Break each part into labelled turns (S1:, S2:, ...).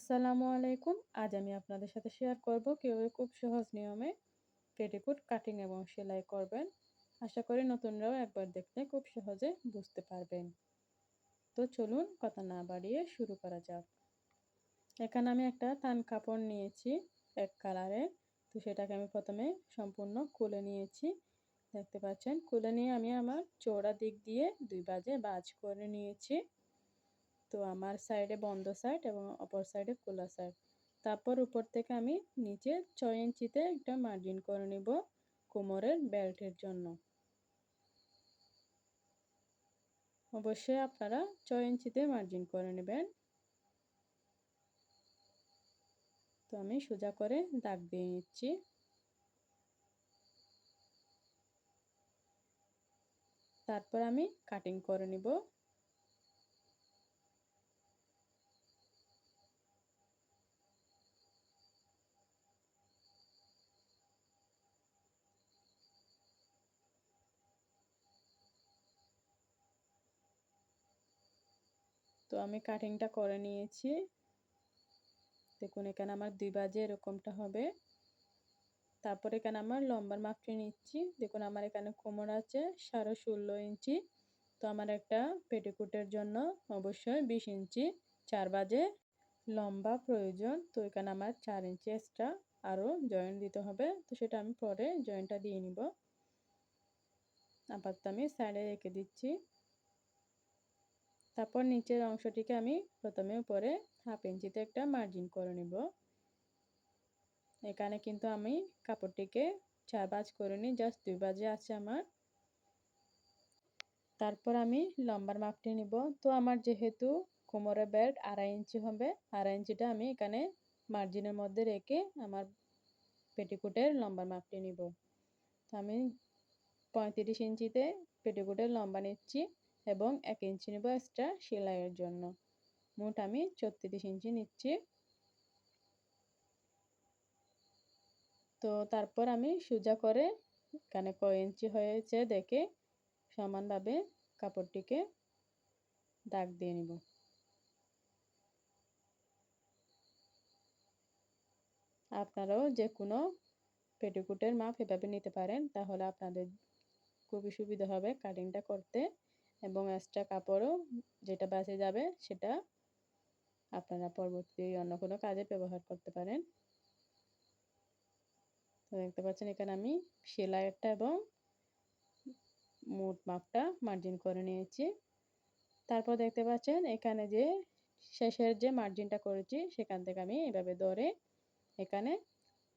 S1: আসসালামু আলাইকুম। আজ আমি আপনাদের সাথে শেয়ার করব কীভাবে খুব সহজ নিয়মে পেটিকুট কাটিং এবং সেলাই করবেন। আশা করি নতুনরাও একবার দেখলে খুব সহজে বুঝতে পারবেন। তো চলুন কথা না বাড়িয়ে শুরু করা যাক। এখানে আমি একটা তান কাপড় নিয়েছি এক কালারের তো সেটাকে আমি প্রথমে সম্পূর্ণ খুলে নিয়েছি। দেখতে পাচ্ছেন, খুলে নিয়ে আমি আমার চৌড়া দিক দিয়ে দুই বাজে বাজ করে নিয়েছি। তো আমার সাইডে বন্ধ সাইড এবং অপর সাইডে খোলা সাইড তারপর উপর থেকে আমি নিচে ছয় ইঞ্চিতে একটা মার্জিন করে নিব কোমরের বেল্টের জন্য। অবশ্যই আপনারা ছয় ইঞ্চিতে মার্জিন করে নেবেন। তো আমি সোজা করে দাগ দিয়ে নিচ্ছি। তারপর আমি কাটিং করে নিব। তো আমি কাটিংটা করে নিয়েছি। দেখুন, এখানে আমার দুই বাজে এরকমটা হবে। তারপর এখানে আমার লম্বার মাপটি নিচ্ছি। দেখুন, আমার এখানে কোমর আছে সাড়ে ষোলো ইঞ্চি। তো আমার একটা পেটিকুটের জন্য অবশ্যই বিশ ইঞ্চি, চার বাজে লম্বা প্রয়োজন। তো এখানে আমার চার ইঞ্চি এক্সট্রা আরও জয়েন্ট দিতে হবে। তো সেটা আমি পরে জয়েন্টটা দিয়ে নিব। আপাতত আমি সাইডে রেখে দিচ্ছি। তারপর নিচের অংশটিকে আমি প্রথমে উপরে হাফ ইঞ্চিতে একটা মার্জিন করে নিব। এখানে কিন্তু আমি কাপড়টিকে চার বাজ করে নিই জাস্ট দুই বাজে আছে আমার। তারপর আমি লম্বার মাপটি নিব। তো আমার যেহেতু কোমরের বেল্ট আড়াই ইঞ্চি হবে, আড়াই ইঞ্চিটা আমি এখানে মার্জিনের মধ্যে রেখে আমার পেটিকুটের লম্বার মাপটি নিব। তো আমি পঁয়ত্রিশ ইঞ্চিতে পেটিকুটের লম্বা নিচ্ছি। এবং এক ইঞ্চি নেব এক্সট্রা সেলাইয়ের জন্য। মোট আমি চত্রিশ ইঞ্চি নিচ্ছি। তো তারপর আমি সোজা করে এখানে কয় ইঞ্চি হয়েছে দেখে সমানভাবে কাপড়টিকে দাগ দিয়ে নিব। আপনারাও যে কোনো পেটিকুটের মাপ এভাবে নিতে পারেন, তাহলে আপনাদের খুবই সুবিধা হবে কাটিংটা করতে। এবং এক্সট্রা কাপড়ও যেটা বাঁচে যাবে সেটা আপনারা পরবর্তী অন্য কোনো কাজে ব্যবহার করতে পারেন। তো দেখতে পাচ্ছেন এখানে আমি সেলাইয়েরটা এবং মোট মাপটা মার্জিন করে নিয়েছি। তারপর দেখতে পাচ্ছেন এখানে যে শেষের যে মার্জিনটা করেছি সেখান থেকে আমি এভাবে ধরে এখানে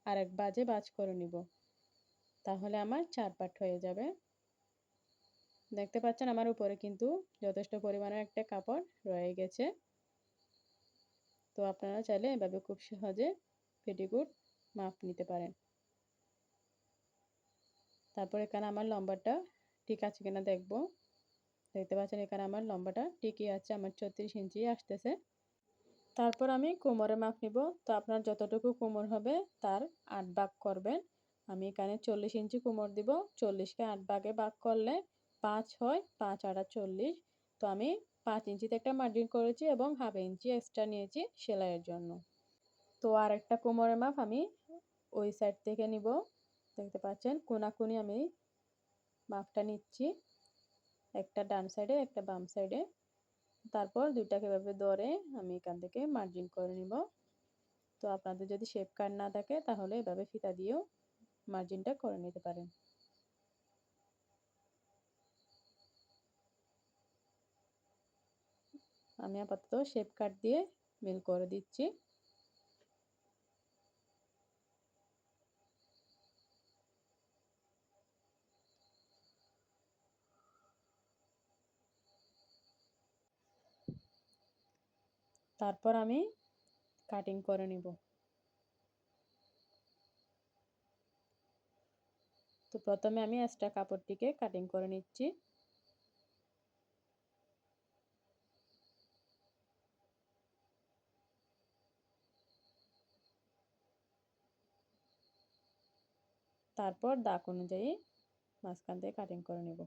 S1: আরেক বাজে বাজ করে নিব। তাহলে আমার চার পাট হয়ে যাবে। দেখতে পাচ্ছেন আমার উপরে কিন্তু যথেষ্ট পরিমাণে একটা কাপড় রয়ে গেছে। তো আপনারা চাইলে এভাবে খুব সহজে পেটিকুট মাপ নিতে পারেন। তারপর এখানে আমার লম্বাটা ঠিক আছে কিনা দেখব। দেখতে পাচ্ছেন এখানে আমার লম্বাটা ঠিকই আছে, আমার ছত্রিশ ইঞ্চি আসতেছে। তারপর আমি কোমরে মাপ নিব। তো আপনার যতটুকু কোমর হবে তার আট ভাগ করবেন। আমি এখানে চল্লিশ ইঞ্চি কোমর দিব। চল্লিশকে আট ভাগে ভাগ করলে পাঁচ হয়, পাঁচ আটা চল্লিশ। তো আমি পাঁচ ইঞ্চিতে একটা মার্জিন করেছি এবং হাফ ইঞ্চি এক্সট্রা নিয়েছি সেলাইয়ের জন্য। তো আর একটা কোমরের মাপ আমি ওই সাইড থেকে নিব। দেখতে পাচ্ছেন, কোনাকুনি আমি মাপটা নিচ্ছি। একটা ডান সাইডে একটা বাম সাইডে তারপর দুইটাকে এভাবে ধরে আমি এখান থেকে মার্জিন করে নিব। তো আপনাদের যদি শেপ কার্ড না থাকে, তাহলে এভাবে ফিতা দিয়েও মার্জিনটা করে নিতে পারেন। আমি আপাতত শেপ কাট দিয়ে মিল করে দিচ্ছি। তারপর আমি কাটিং করে নিব। তো প্রথমে আমি এক্সট্রা কাপড়টিকে কাটিং করে নিচ্ছি। তারপর দাগ অনুযায়ী মাঝখান থেকে কাটিং করে নেব।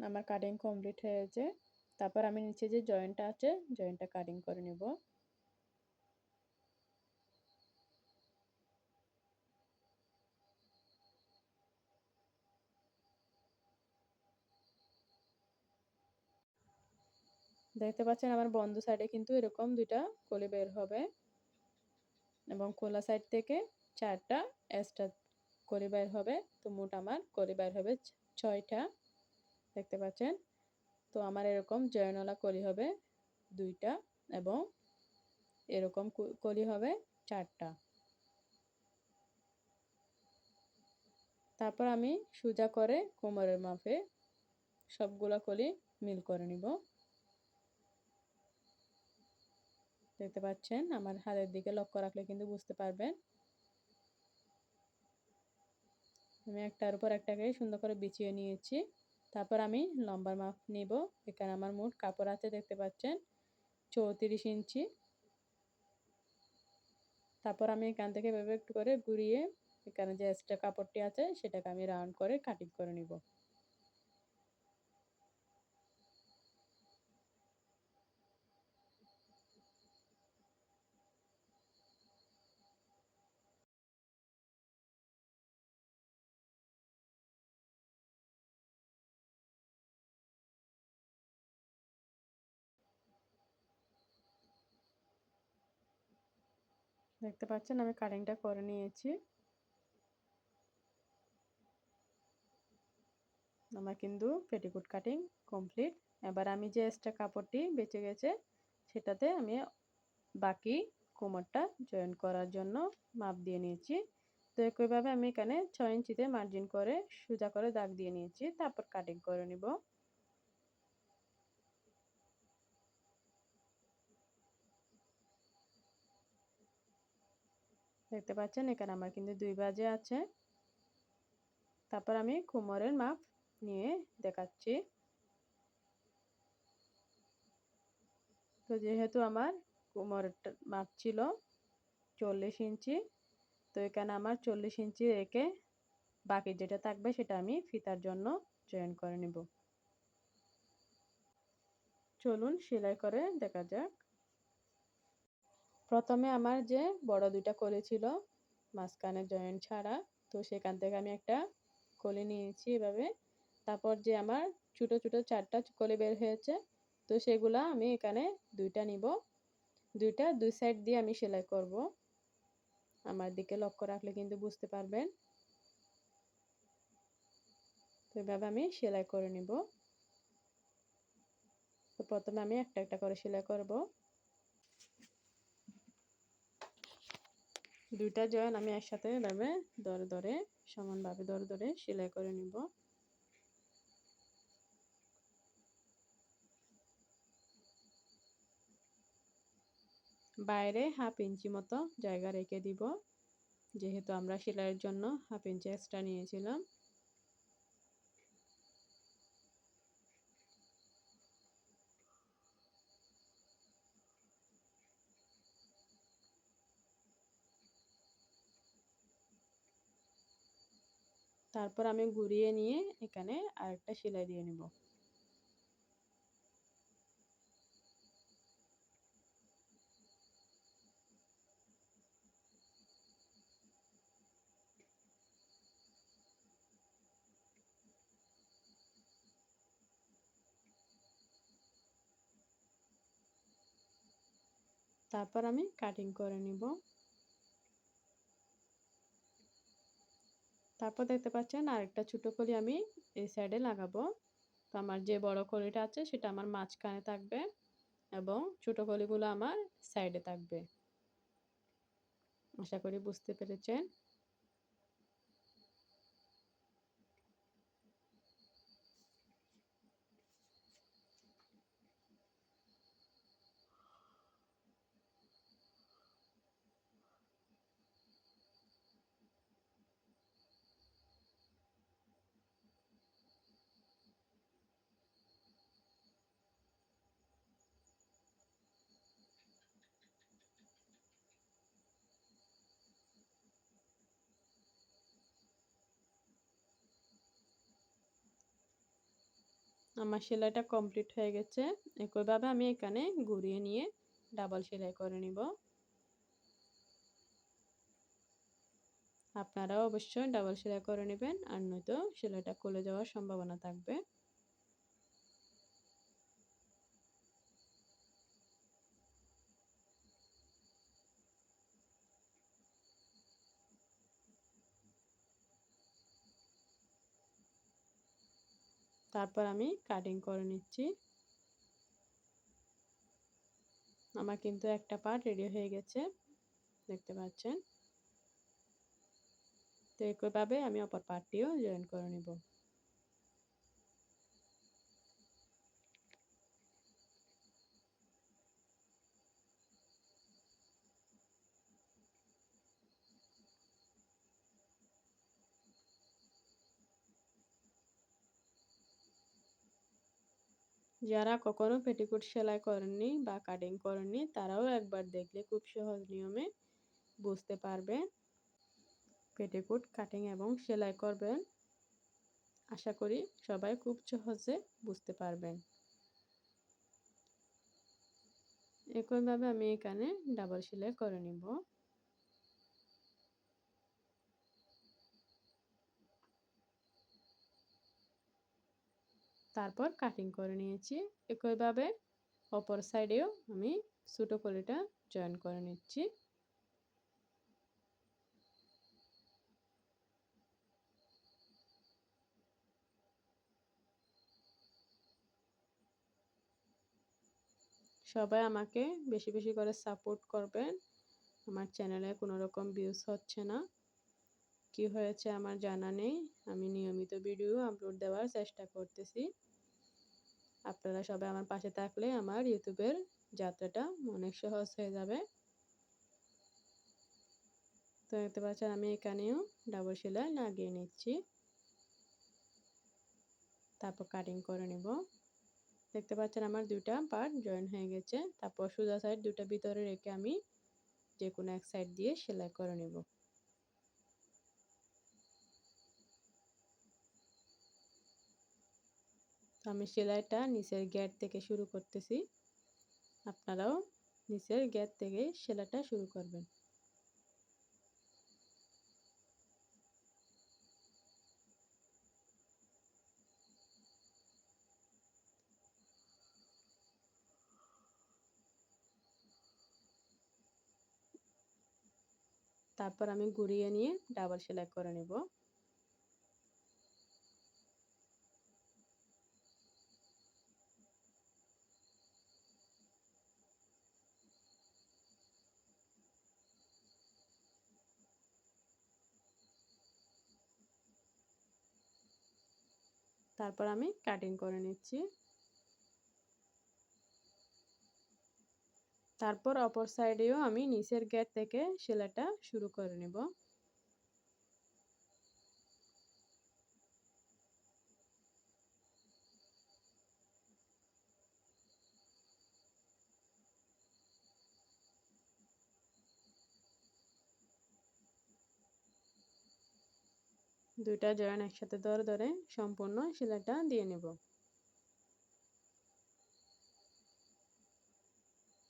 S1: আমার কাটিং কমপ্লিট হয়েছে তারপর আমি নিচে যে জয়েন্টটা আছে জয়েন্টটা কাটিং করে নেব। দেখতে পাচ্ছেন আমার বন্ধ সাইডে কিন্তু এরকম দুইটা কলি বের হবে। এবং খোলা সাইড থেকে চারটা এক্সট্রা কলি বের হবে। তো মোট আমার কলি বের হবে ছয়টা। দেখতে পাচ্ছেন? তো আমার এরকম জয়নলা কলি হবে দুইটা এবং এরকম কলি হবে চারটা। তারপর আমি সোজা করে কোমরের মাপে সবগুলা কলি মিল করে নিব। দেখতে পাচ্ছেন? আমার হাতের দিকে লক্ষ্য রাখলে কিন্তু বুঝতে পারবেন। আমি একটার উপর একটাকে সুন্দর করে বিছিয়ে নিয়েছি। তারপর আমি লম্বার মাপ নিব। এখানে আমার মোট কাপড় আছে, দেখতে পাচ্ছেন, চৌত্রিশ ইঞ্চি। তারপর আমি এখান থেকে ভেবে একটু করে ঘুরিয়ে, এখানে যে এক্সট্রা কাপড়টি আছে, সেটাকে আমি রাউন্ড করে কাটিং করে নিব। দেখতে পাচ্ছেন আমি কাটিংটা করে নিয়েছি। আমার কিন্তু পেটিকুট কাটিং কমপ্লিট। এবার আমি যে এক্সট্রা কাপড়টি বেঁচে গেছে, সেটাতে আমি বাকি কোমরটা জয়েন করার জন্য মাপ দিয়ে নিয়েছি। তো একইভাবে আমি এখানে ছয় ইঞ্চিতে মার্জিন করে সোজা করে দাগ দিয়ে নিয়েছি, তারপর কাটিং করে নিব। দেখতে পাচ্ছেন, এখানে আমার কিন্তু দুই বাজে আছে। তারপর আমি কোমরের মাপ নিয়ে দেখাচ্ছি। তো যেহেতু আমার কোমরের মাপ ছিল চল্লিশ ইঞ্চি, তো এখানে আমার চল্লিশ ইঞ্চি রেখে বাকি যেটা থাকবে সেটা আমি ফিতার জন্য জয়েন করে নেব। চলুন সেলাই করে দেখা যাক। প্রথমে আমার যে বড় দুইটা কলি ছিল, মাঝখানে জয়েন্ট ছাড়া, তো সেখান থেকে আমি একটা কলি নিয়েছি এভাবে। তারপর যে আমার ছোটো ছোটো চারটা কলি বের হয়েছে, তো সেগুলা আমি এখানে দুইটা নিব। দুইটা দুই সাইড দিয়ে আমি সেলাই করব। আমার দিকে লক্ষ্য রাখলে কিন্তু বুঝতে পারবেন। তো এভাবে আমি সেলাই করে নিব। তো প্রথমে আমি একটা একটা করে সেলাই করব। দুইটা জয়েন আমি একসাথে এভাবে ধরে ধরে সমানভাবে ধরে ধরে সেলাই করে নিব। বাইরে হাফ ইঞ্চি মতো জায়গা রেখে দিব, যেহেতু আমরা সেলাইয়ের জন্য হাফ ইঞ্চি এক্সট্রা নিয়েছিলাম। তারপর আমি ঘুরিয়ে নিয়ে এখানে আরেকটা সেলাই দিয়ে নেব। তারপর আমি কাটিং করে নিব। তারপর দেখতে পাচ্ছেন আরেকটা ছোটো কলি আমি এই সাইডে লাগাবো। তো আমার যে বড় কলিটা আছে সেটা আমার মাঝখানে থাকবে এবং ছোটো কলিগুলো আমার সাইডে থাকবে। আশা করি বুঝতে পেরেছেন। আমার সেলাইটা কমপ্লিট হয়ে গেছে। একইভাবে আমি এখানে ঘুরিয়ে নিয়ে ডাবল সেলাই করে নিব। আপনারাও অবশ্যই ডাবল সেলাই করে নেবেন, আর নয়তো সেলাইটা খুলে যাওয়ার সম্ভাবনা থাকবে। তারপর আমি কাটিং করে নিচ্ছি। আমার কিন্তু একটা পার্ট রেডি হয়ে গেছে, দেখতে পাচ্ছেন? তো একইভাবে আমি অপর পার্টটিও জয়েন করে নেব। যারা কখনো পেটিকোট সেলাই করেননি বা কাটিং করেননি, তারাও একবার দেখলে খুব সহজ নিয়মে বুঝতে পারবে পেটিকোট কাটিং এবং সেলাই করবেন। আশা করি সবাই খুব সহজে বুঝতে পারবেন। একইভাবে আমি এখানে ডাবল সেলাই করে নিব। তারপর কাটিং করে নিয়েছি। একইভাবে অপর সাইডেও আমি ছোটো কলিটা জয়েন করে নিচ্ছি। সবাই আমাকে বেশি বেশি করে সাপোর্ট করবেন। আমার চ্যানেলে কোনো রকম ভিউজ হচ্ছে না। কি হয়েছে আমার জানা নেই। আমি নিয়মিত ভিডিও আপলোড দেওয়ার চেষ্টা করতেছি। আপনারা সবাই আমার পাশে থাকলে আমার ইউটিউবের যাত্রাটা অনেক সহজ হয়ে যাবে। তো দেখতে পাচ্ছেন, আমি এখানেও ডাবল সেলাই লাগিয়ে নিচ্ছি। তারপর কাটিং করে নিব। দেখতে পাচ্ছেন, আমার দুইটা পার্ট জয়েন হয়ে গেছে। তারপর সোজা সাইড দুটা ভিতরে রেখে আমি যে কোনো এক সাইড দিয়ে সেলাই করে নেব। আমি সেলাইটা নিচের গ্যাট থেকে শুরু করতেছি। আপনারাও নিচের গ্যাট থেকে সেলাইটা শুরু করবেন। তারপর আমি ঘুরিয়ে নিয়ে ডাবল সেলাই করে নেব। তারপর আমি কাটিং করে নিচ্ছি। তারপর অপর সাইডেও আমি নিচের গেট থেকে সেলাইটা শুরু করে নেব। দুইটা জয়েন একসাথে ধরে ধরে সম্পূর্ণ সেলাইটা দিয়ে নেব।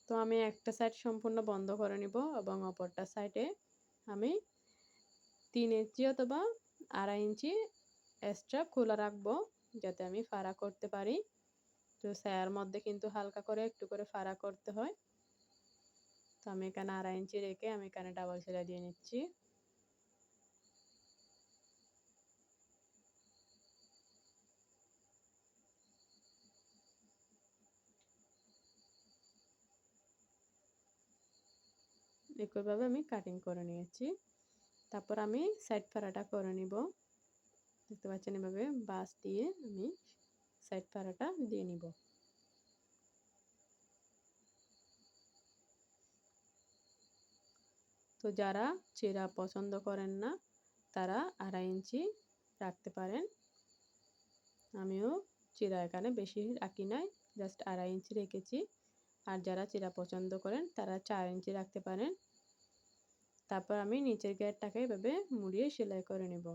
S1: তো আমি একটা সাইড সম্পূর্ণ বন্ধ করে নিব এবং অপরটা সাইডে আমি তিন ইঞ্চি অথবা আড়াই ইঞ্চি এক্সট্রা খোলা রাখব যাতে আমি ফাড়া করতে পারি। তো স্যার মধ্যে কিন্তু হালকা করে একটু করে ফাড়া করতে হয়। তো আমি এখানে আড়াই ইঞ্চি রেখে আমি এখানে ডাবল সেলাই দিয়ে নিচ্ছি। একইভাবে আমি কাটিং করে নিয়েছি। তারপর আমি সাইড ফাড়াটা করে নিব। দেখতে পাচ্ছেন এভাবে বাস দিয়ে আমি সাইড ফাড়াটা দিয়ে নিব। তো যারা চেরা পছন্দ করেন না, তারা আড়াই ইঞ্চি রাখতে পারেন। আমিও চিরা এখানে বেশি রাখি নাই জাস্ট আড়াই ইঞ্চি রেখেছি। আর যারা চিরা পছন্দ করেন, তারা চার ইঞ্চি রাখতে পারেন। তারপর আমি নিচের গেটটাকে এভাবে মুড়িয়ে সেলাই করে নেব।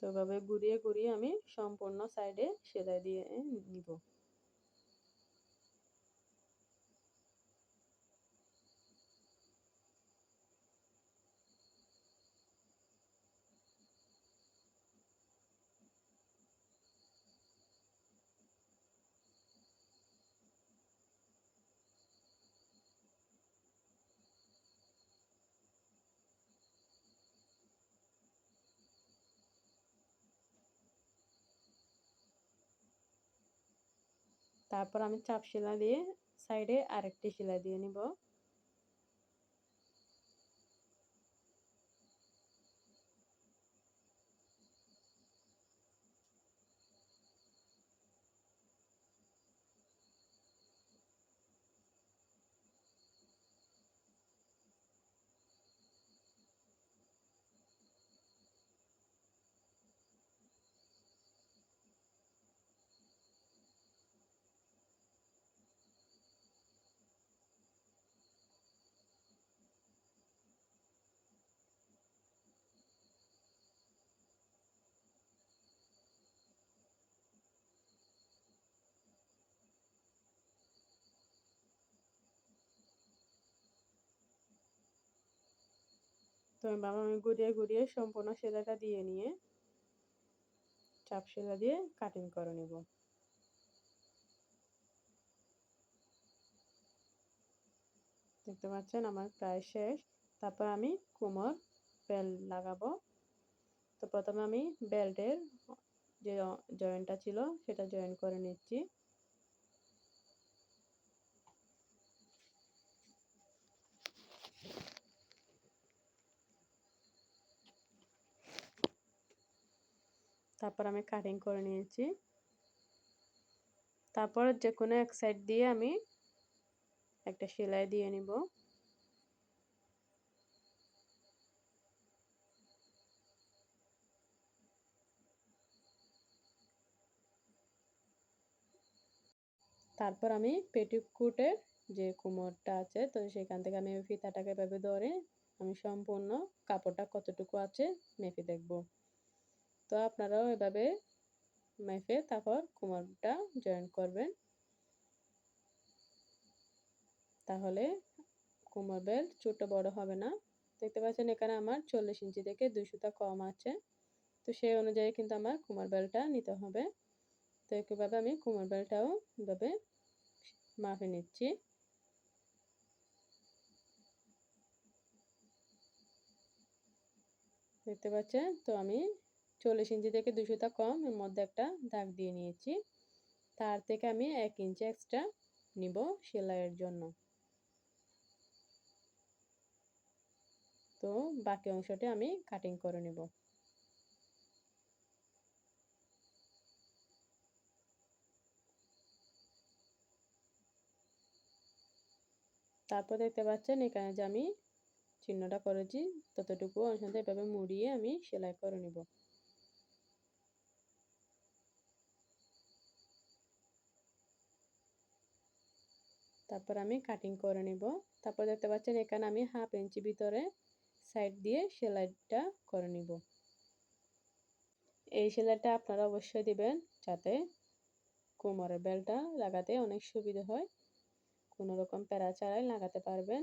S1: তো এভাবে ঘুরিয়ে ঘুরিয়ে আমি সম্পূর্ণ সাইডে সেলাই দিয়ে নিব। তারপর আমি চাপ শিলা দিয়ে সাইডে আরেকটি শিলা দিয়ে নিব। তো এবার আমি ঘুরিয়ে ঘুরিয়ে সম্পূর্ণ সেলাইটা দিয়ে নিয়ে চাপ সেলাই দিয়ে কাটিং করে নেব। দেখতে পাচ্ছেন আমার প্রায় শেষ। তারপর আমি কোমর বেল্ট লাগাবো। তো প্রথমে আমি বেল্টের যে জয়েন্টটা ছিল সেটা জয়েন করে নিচ্ছি। তারপর আমি কাটিং করে নিয়েছি। তারপর যে কোনো এক সাইড দিয়ে আমি একটা সেলাই দিয়ে নিব। তারপর আমি পেটিকুটের যে কোমরটা আছে, তো সেখান থেকে আমি ফিতাটাকে এভাবে ধরে আমি সম্পূর্ণ কাপড়টা কতটুকু আছে মেপে দেখব। তো আপনারাও এভাবে মেপে তারপর কোমরটা জয়েন করবেন। তাহলে কোমর বেল্ট ছোট বড় হবে না। দেখতে পাচ্ছেন এখানে আমার চল্লিশ ইঞ্চি থেকে সুতা কম আছে। তো সেই অনুযায়ী কিন্তু আমার কোমর বেল্টটা নিতে হবে। তো একইভাবে আমি কোমর বেল্টটাও এভাবে মাপে নিচ্ছি। দেখতে পাচ্ছেন? তো আমি চল্লিশ ইঞ্চি থেকে দুশোটা কম, এর মধ্যে একটা দাগ দিয়ে নিয়েছি। তার থেকে আমি এক ইঞ্চি এক্সট্রা নিব সেলাইয়ের জন্য। তো বাকি অংশটি আমি কাটিং করে নেব। তারপর দেখতে পাচ্ছেন এখানে যে আমি চিহ্নটা করেছি, ততটুকু অংশটা এভাবে মুড়িয়ে আমি সেলাই করে নেব। তারপর আমি কাটিং করে নিব। তারপর দেখতে পাচ্ছেন এখানে আমি হাফ ইঞ্চি ভিতরে সাইড দিয়ে সেলাইটা করে নিব। এই সেলাইটা আপনারা অবশ্যই দিবেন যাতে কোমরের বেলটা লাগাতে অনেক সুবিধা হয়। কোনো রকম প্যারা ছাড়াই লাগাতে পারবেন।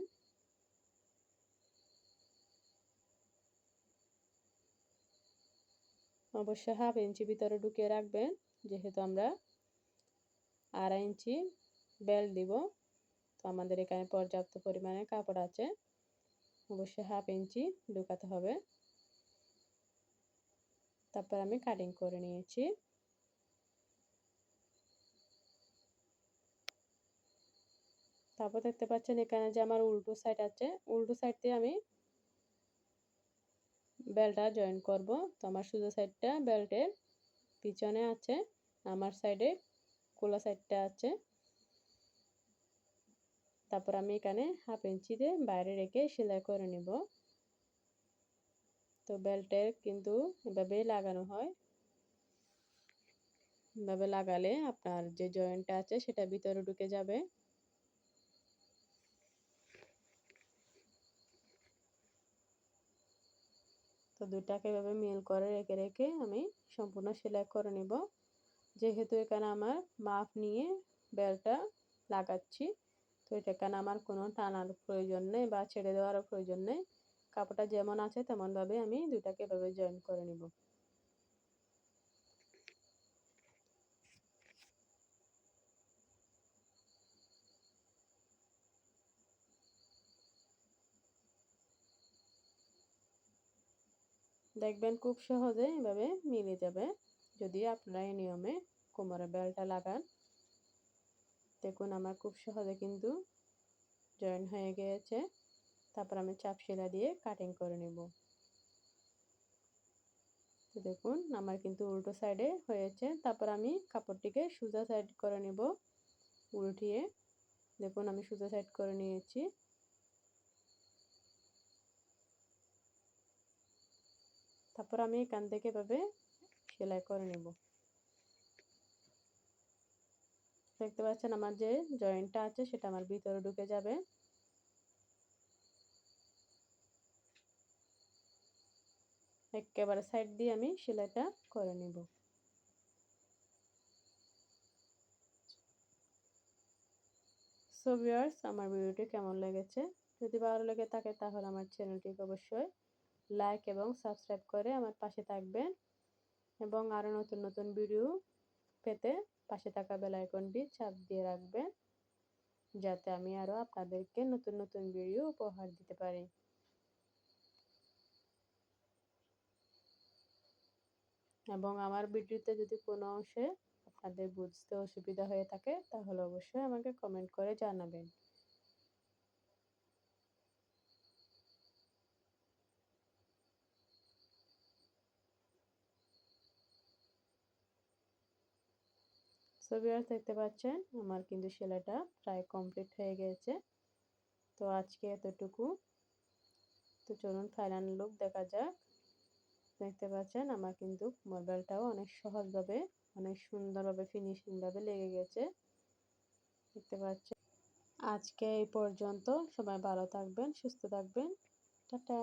S1: অবশ্যই হাফ ইঞ্চি ভিতরে ঢুকিয়ে রাখবেন। যেহেতু আমরা আড়াই ইঞ্চি বেল্ট দিব। তো আমাদের এখানে পর্যাপ্ত পরিমাণে কাপড় আছে। অবশ্যই হাফ ইঞ্চি ঢুকাতে হবে। তারপর আমি কাটিং করে নিয়েছি। তারপর দেখতে পাচ্ছেন এখানে যে আমার উল্টো সাইড আছে, উল্টো সাইড দিয়ে আমি বেলটা জয়েন করব। তো আমার সোজা সাইডটা বেল্টের পিছনে আছে, আমার সাইডে কোলা সাইডটা আছে। তারপর আমি এখানে হাফ ইঞ্চিতে বাইরে রেখে সেলাই করে নিব। তো বেল্টের কিন্তু এভাবেই লাগানো হয়। এভাবে লাগালে আপনার যে জয়েন্টটা আছে সেটা ভিতরে ঢুকে যাবে। তো দুটাকে এভাবে মিল করে রেখে রেখে আমি সম্পূর্ণ সেলাই করে নিব। যেহেতু এখানে আমার মাপ নিয়ে বেলটা লাগাচ্ছি। তো এখানে আমার কোনো টানার প্রয়োজন নেই বা ছেড়ে দেওয়ারও প্রয়োজন নেই। কাপড়টা যেমন আছে তেমনভাবে আমি দুটাকে এভাবে জয়েন করে নিব। দেখবেন খুব সহজে এভাবে মিলে যাবে। যদি আপনারা এই নিয়মে কোমরে বেলটা লাগান দেখুন, আমার খুব সহজে কিন্তু জয়েন হয়ে গিয়েছে। তারপর আমি চাপ সেলা দিয়ে কাটিং করে নেব। তো দেখুন, আমার কিন্তু উল্টো সাইডে হয়েছে। তারপর আমি কাপড়টিকে সোজা সাইড করে নেব উল্টিয়ে। দেখুন, আমি সোজা সাইড করে নিয়েছি। তারপর আমি এখান থেকে এভাবে সেলাই করে নেব। দেখতে পাচ্ছেন আমার যে জয়েন্টটা আছে সেটা আমার ভিতরে ঢুকে যাবে। একেবারে সাইড দিয়ে আমি সেলাইটা করে নিব। সো ভিউয়ার্স আমার ভিডিওটি কেমন লেগেছে? যদি ভালো লেগে থাকে তাহলে আমার চ্যানেলটিকে অবশ্যই লাইক এবং সাবস্ক্রাইব করে আমার পাশে থাকবেন। এবং আরও নতুন নতুন ভিডিও পেতে পাশে থাকা বেল আইকনটি চাপ দিয়ে রাখবেন, যাতে আমি আরও আপনাদেরকে নতুন নতুন ভিডিও উপহার দিতে পারি। এবং আমার ভিডিওতে যদি কোনো অংশে আপনাদের বুঝতে অসুবিধা হয়ে থাকে, তাহলে অবশ্যই আমাকে কমেন্ট করে জানাবেন। ছবিরা দেখতে পাচ্ছেন। আমার কিন্তু সেলাইটা প্রায় কমপ্লিট হয়ে গেছে। তো আজকে এতটুকু। তো চলুন ফাইনাল লুক দেখা যাক। দেখতে পাচ্ছেন, আমার কিন্তু মোবাইলটাও অনেক সহজভাবে, অনেক সুন্দরভাবে ফিনিশিংভাবে লেগে গেছে। দেখতে পাচ্ছেন। আজকে এই পর্যন্ত সবাই ভালো থাকবেন, সুস্থ থাকবেন। টাটা!